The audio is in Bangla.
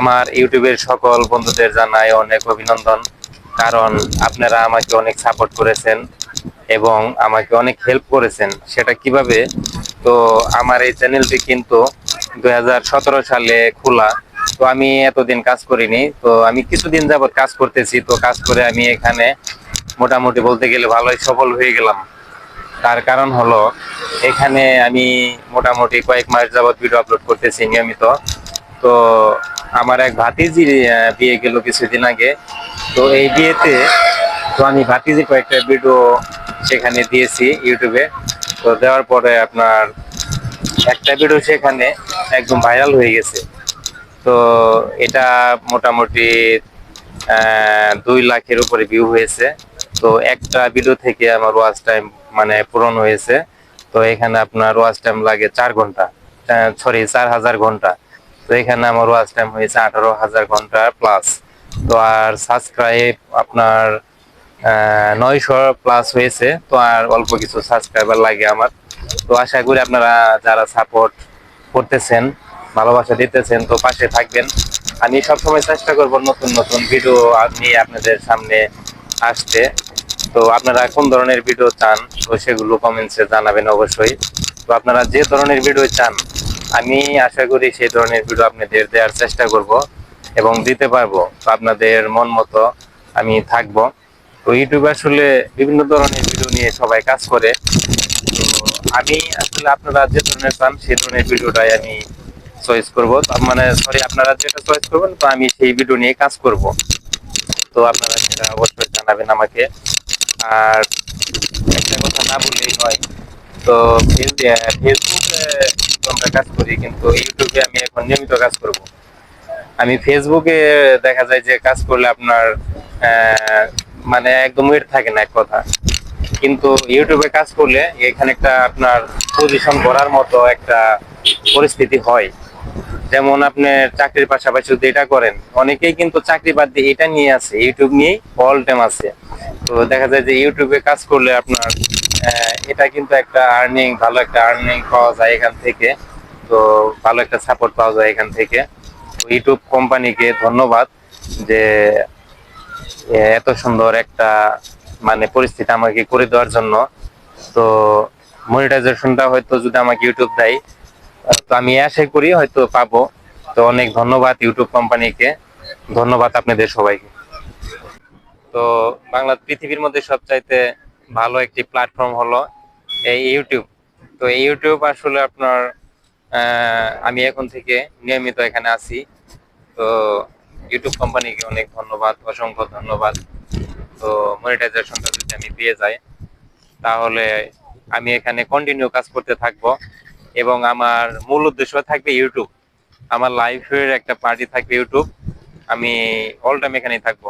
আমার ইউটিউবের সকল বন্ধুদের জানাই অনেক অভিনন্দন, কারণ আপনারা আমাকে অনেক সাপোর্ট করেছেন এবং আমাকে অনেক হেল্প করেছেন। সেটা কীভাবে? তো আমার এই চ্যানেলটি কিন্তু দু হাজার সতেরো সালে খোলা। তো আমি এতদিন কাজ করিনি, তো আমি কিছুদিন যাবত কাজ করতেছি। তো কাজ করে আমি এখানে মোটামুটি বলতে গেলে ভালোই সফল হয়ে গেলাম। তার কারণ হলো, এখানে আমি মোটামুটি কয়েক মাস যাবত ভিডিও আপলোড করতেছি নিয়মিত। তো আমার এক ভাতিজি বিয়ে গেল কিছুদিন আগে। তো এই বিয়েতে তো আমি ভাতিজি কয়েকটা ভিডিও সেখানে দিয়েছি ইউটিউবে। তো দেওয়ার পরে আপনার একটা ভিডিও সেখানে একদম ভাইরাল হয়ে গেছে। তো এটা মোটামুটি দুই লাখের উপরে ভিউ হয়েছে। তো একটা ভিডিও থেকে আমার ওয়াচ টাইম মানে পূরণ হয়েছে। তো এখানে আপনার ওয়াচ টাইম লাগে চার ঘণ্টা সরি চার হাজার ঘণ্টা। তো এখানে আমার ওয়াচ টাইম হয়েছে আঠারো হাজার ঘণ্টা প্লাস তো আর সাবস্ক্রাইব আপনার নয়শো প্লাস হয়েছে, তো আর অল্প কিছু সাবস্ক্রাইবার লাগে আমার। তো আশা করি আপনারা যারা সাপোর্ট করতেছেন, ভালোবাসা দিতেছেন, তো পাশে থাকবেন। আমি সবসময় চেষ্টা করব নতুন নতুন ভিডিও নিয়ে আপনাদের সামনে আসতে। তো আপনারা কোন ধরনের ভিডিও চান, তো সেগুলো কমেন্টসে জানাবেন অবশ্যই। তো আপনারা যে ধরনের ভিডিও চান আমি আশা করি সেই ধরনের ভিডিও আপনাদের দেওয়ার চেষ্টা করব এবং দিতে পারব। আপনাদের মন মতো আমি থাকব। তো ইউটিউবে আসলে বিভিন্ন ধরনের ভিডিও নিয়ে সবাই কাজ করে। তো আমি আসলে আপনারা যে ধরনের চান সেই ধরনের ভিডিওটাই আমি চয়েস করব। মানে সরি আপনারা যেটা চয়েস করবেন, তো আমি সেই ভিডিও নিয়ে কাজ করব। তো আপনারা সেটা অবশ্যই জানাবেন আমাকে। আর একটা কথা না বললেই হয়। তো ফেস- ফেসবুকে আমরা কাজ করি, কিন্তু ইউটিউবে আমি এখন নিয়মিত কাজ করব। আমি ফেসবুকে দেখা যায় যে কাজ করলে আপনার মানে একদম ওয়েট থাকে না এক কথা। কিন্তু ইউটিউবে কাজ করলে এখানে একটা আপনার পজিশন করার মতো একটা পরিস্থিতি হয়। যেমন আপনি চাকরির পাশাপাশি যদি এটা করেন, অনেকেই কিন্তু চাকরি বাদ দিয়ে এটা নিয়ে আছে, ইউটিউব নিয়েই অল টাইম আছে। তো দেখা যায় যে ইউটিউবে কাজ করলে আপনার এটা কিন্তু একটা আর্নিং ভালো একটা আর্নিং পাওয়া যায় এখান থেকে। তো ভালো একটা সাপোর্ট পাওয়া যায় এখান থেকে। ইউটিউব কোম্পানিকে ধন্যবাদ যে এত সুন্দর একটা মানে পরিস্থিতি আমাকে করে দেওয়ার জন্য। তো মনিটাইজেশনটা হয়তো যদি আমাকে ইউটিউব দেয়, তো আমি আশা করি হয়তো পাবো। তো অনেক ধন্যবাদ ইউটিউব কোম্পানিকে ধন্যবাদ আপনাদের সবাইকে। তো বাংলা পৃথিবীর মধ্যে সবচাইতে ভালো একটি প্ল্যাটফর্ম হলো এই ইউটিউব তো ইউটিউব আসলে আপনার আমি এখন থেকে নিয়মিত এখানে আছি। তো ইউটিউব কোম্পানিকে অনেক ধন্যবাদ, অসংখ্য ধন্যবাদ। তো মনিটাইজেশনটা যদি আমি পেয়ে যাই, তাহলে আমি এখানে কন্টিনিউ কাজ করতে থাকব এবং আমার মূল উদ্দেশ্য থাকবে ইউটিউব আমার লাইফের একটা পার্টি থাকবে ইউটিউব আমি অল টাইম এখানেই থাকব।